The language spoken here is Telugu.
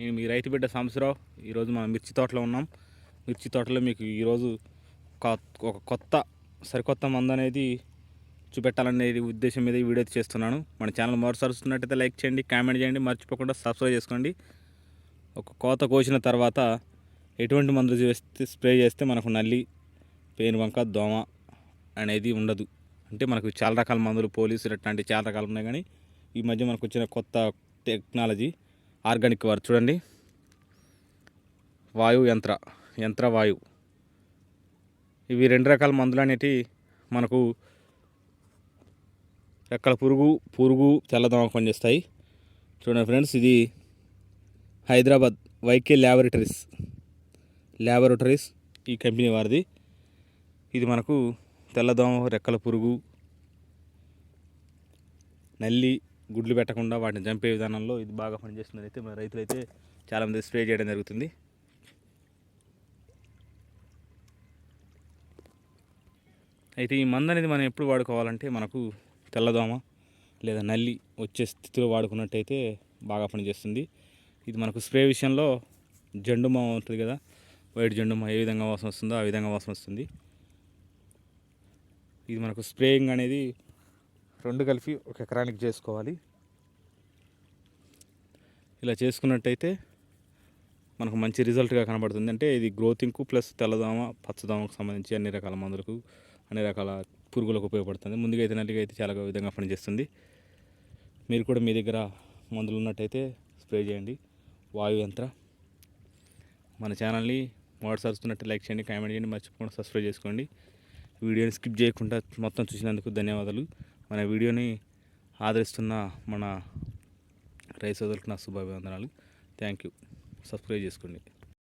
నేను మీ రైతు బిడ్డ సాంబశివరావు. ఈరోజు మనం మిర్చి తోటలో ఉన్నాం. మిర్చి తోటలో మీకు ఈరోజు ఒక కొత్త సరికొత్త మందు అనేది చూపెట్టాలనే ఉద్దేశం మీద ఈ వీడియో చేస్తున్నాను. మన ఛానల్ మరోసారి వస్తున్నట్టయితే లైక్ చేయండి కామెంట్ చేయండి మర్చిపోకుండా సబ్స్క్రైబ్ చేసుకోండి. ఒక కోత కోసిన తర్వాత ఎటువంటి మందు చేస్తే స్ప్రే చేస్తే మనకు నల్లి పేనుబంక దోమ అనేది ఉండదు. అంటే మనకు చాలా రకాల మందులు పోలీసులు అట్లాంటివి చాలా రకాలు ఉన్నాయి కానీ ఈ మధ్య మనకు వచ్చిన కొత్త టెక్నాలజీ ఆర్గానిక్ వారు చూడండి. వాయు యంత్ర యంత్ర వాయు. ఇవి రెండు రకాల మందులు అనేటివి మనకు రెక్కల పురుగు పురుగు తెల్లదోమ పనిచేస్తాయి. చూడండి ఫ్రెండ్స్ ఇది హైదరాబాద్ వైకే ల్యాబొరేటరీస్ ల్యాబొరేటరీస్ ఈ కంపెనీ వారిది. ఇది మనకు తెల్లదోమ రెక్కల పురుగు నల్లి గుడ్లు పెట్టకుండా వాటిని చంపే విధానంలో ఇది బాగా పనిచేస్తుందని అయితే మన రైతులు అయితే చాలామంది స్ప్రే చేయడం జరుగుతుంది. అయితే ఈ మందు అనేది మనం ఎప్పుడు వాడుకోవాలంటే మనకు తెల్లదోమ లేదా నల్లి వచ్చే స్థితిలో వాడుకున్నట్టయితే బాగా పనిచేస్తుంది. ఇది మనకు స్ప్రే విషయంలో జెండుమ ఉంటుంది కదా వైట్ జెండుమ ఏ విధంగా వాసన వస్తుందో ఆ విధంగా వాసన వస్తుంది. ఇది మనకు స్ప్రేయింగ్ అనేది రెండు కలిపి ఒక ఎకరానికి చేసుకోవాలి. ఇలా చేసుకున్నట్టయితే మనకు మంచి రిజల్ట్గా కనబడుతుంది. అంటే ఇది గ్రోతింగ్కు ప్లస్ తెల్లదోమ పచ్చదోమకు సంబంధించి అన్ని రకాల మందులకు అన్ని రకాల పురుగులకు ఉపయోగపడుతుంది. ముందుగా అయితే నల్లిగా అయితే చాలా విధంగా పనిచేస్తుంది. మీరు కూడా మీ దగ్గర మందులు ఉన్నట్టయితే స్ప్రే చేయండి. వాయు యంత్ర. మన ఛానల్ని మొదటిసారి చూస్తున్నట్టు లైక్ చేయండి కామెంట్ చేయండి. మర్చిపోకుండా సబ్స్క్రైబ్ చేసుకోండి. వీడియోని స్కిప్ చేయకుండా మొత్తం చూసినందుకు ధన్యవాదాలు. మన వీడియోని ఆదరిస్తున్న మన రైతు సోదరులకు నా శుభాభివందనాలు. థ్యాంక్ యూ సబ్స్క్రైబ్ చేసుకోండి.